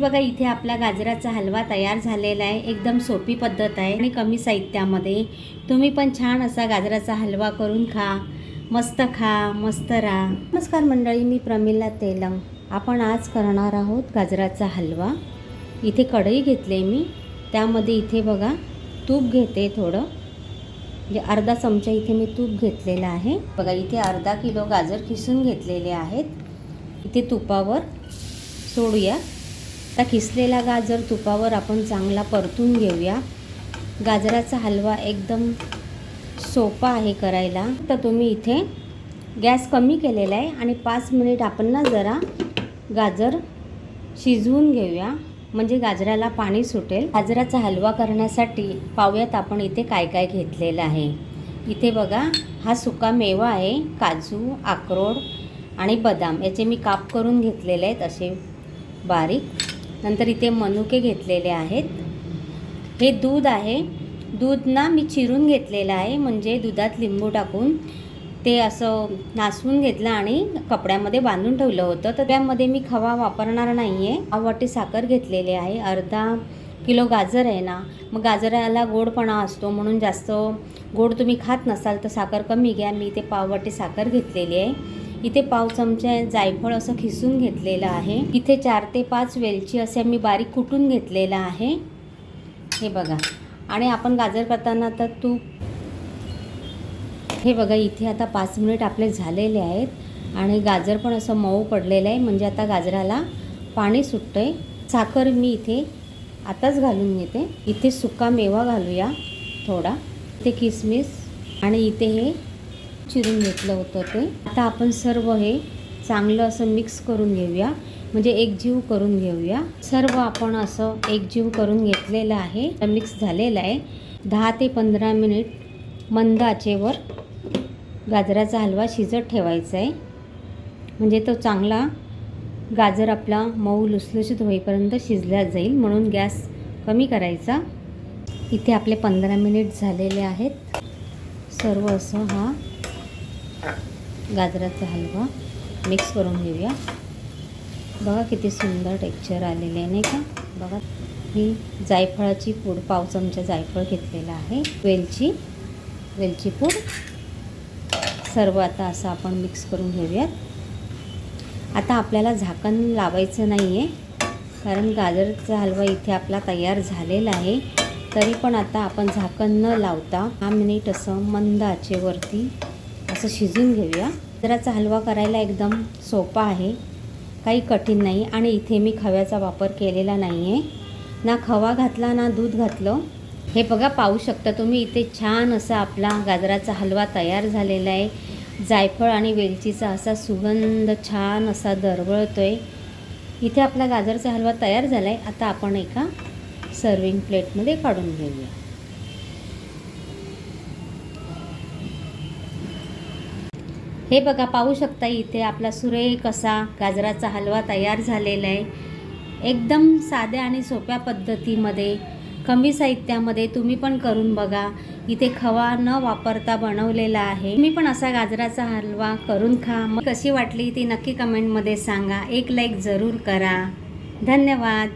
बघा इथे आपला गाजराचा हलवा तयार झालेला आहे. एकदम सोपी पद्धत आहे आणि कमी साहित्यामध्ये. तुम्ही पण छान असा गाजराचा हलवा करून खा. मस्त खा. मस्त राहा. नमस्कार मंडळी मी प्रमिला तेलंग. आपण आज करणार आहोत गाजराचा हलवा. इथे कढई घेतली मी. त्यामध्ये इथे बघा तूप घेते थोडं. म्हणजे अर्धा चमचा इथे मी तूप घेतलेलं आहे. बघा इथे अर्धा किलो गाजर किसून घेतलेले आहेत. इथे तुपावर सोडूया. आता किसलेला गाजर तुपावर आपण चांगला परतून घेऊया. गाजराचा हलवा एकदम सोपा आहे करायला. तर तुम्ही इथे गॅस कमी केलेला आहे आणि पाच मिनिट आपण ना जरा गाजर शिजवून घेऊया. म्हणजे गाजराला पाणी सुटेल. गाजराचा हलवा करण्यासाठी पाहूयात आपण इथे काय काय घेतलेलं आहे. इथे बघा हा सुका मेवा आहे काजू अक्रोड आणि बदाम. याचे मी काप करून घेतलेले आहेत असे बारीक. नंतर इथे मनुके घेतलेले आहेत. हे दूध आहे. दूध ना मी चिरून घेतलेलं आहे. म्हणजे दुधात लिंबू टाकून ते असं नासवून घेतलं आणि कपड्यामध्ये बांधून ठेवलं होतं. तर त्यामध्ये मी खवा वापरणार नाही आहे पाववाटी साखर घेतलेली आहे. अर्धा किलो गाजर आहे ना मग गाजराला गोडपणा असतो म्हणून जास्त गोड तुम्ही खात नसाल तर साखर कमी घ्या. मी ते पाववाटी साखर घेतलेली आहे. इथे पाव चमचा जायफळ असं खिसून घेतलेलं आहे. इथे चार ते पाच वेलची असे मी बारीक कुटून घेतलेलं आहे. हे बघा. आणि आपण गाजर करताना तर तूप. हे बघा इथे आता पाच मिनिट आपले झालेले आहेत. आणि गाजर पण असं मऊ पडलेलं आहे. म्हणजे आता गाजराला पाणी सुटतं आहे साखर मी इथे आताच घालून घेते. इथे सुका मेवा घालूया थोडा. इथे किसमिस. आणि इथे हे चिरून घेतलं होतं ते. आता आपण सर्व हे चांगलं असं मिक्स करून घेऊया. म्हणजे एकजीव करून घेऊया. सर्व आपण असं एकजीव करून घेतलेलं आहे. मिक्स झालेलं आहे. दहा ते पंधरा मिनिट मंद आचेवर गाजराचा हलवा शिजत ठेवायचा आहे. म्हणजे तो चांगला गाजर आपला मऊ लुसलुशीत होईपर्यंत शिजला जाईल म्हणून गॅस कमी करायचा. इथे आपले पंधरा मिनिट झालेले आहेत. सर्व असं हा गाजराचा हलवा. मिक्स करून घेऊया. बघा किती सुंदर टेक्स्चर आलेले आहे नाही का? बघा. ही जायफळाची पूड पाव चमचा जायफळ घेतलेला आहे. वेलची वेलची पूड. सर्व आता असं आपण मिक्स करून घेऊयात. आता आपल्याला झाकण लावायचं नाही आहे कारण गाजरचा हलवा इथे आपला तयार झालेला आहे. तरी पण आता आपण झाकण न लावता दहा मिनिट असं मंद आचेवरती असं शिजून घेऊया. गाजराचा हलवा करायला एकदम सोपा आहे. काही कठीण नाही आणि इथे मी खव्याचा वापर केलेला नाही आहे ना खवा घातला ना दूध घातलं. हे बघा पाहू शकता तुम्ही इथे छान असा आपला गाजराचा हलवा तयार झालेला आहे. जायफळ आणि वेलचीचा असा सुगंध छान असा दरवळतो आहे इथे आपला गाजरचा हलवा तयार झाला आहे आता आपण एका सर्विंग प्लेटमध्ये काढून घेऊया. हे बघा पाहू शकता इथे आपला सुरेख असा गाजराचा हलवा तयार झालेला आहे. एकदम साध्या आणि सोप्या पद्धतीमध्ये कमी साहित्यामध्ये तुम्ही पण करून बघा. इथे खवा न वापरता बनवलेला आहे. तुम्ही पण असा गाजराचा हलवा करून खा. मग कशी वाटली ती नक्की कमेंटमध्ये सांगा. एक लाईक जरूर करा. धन्यवाद.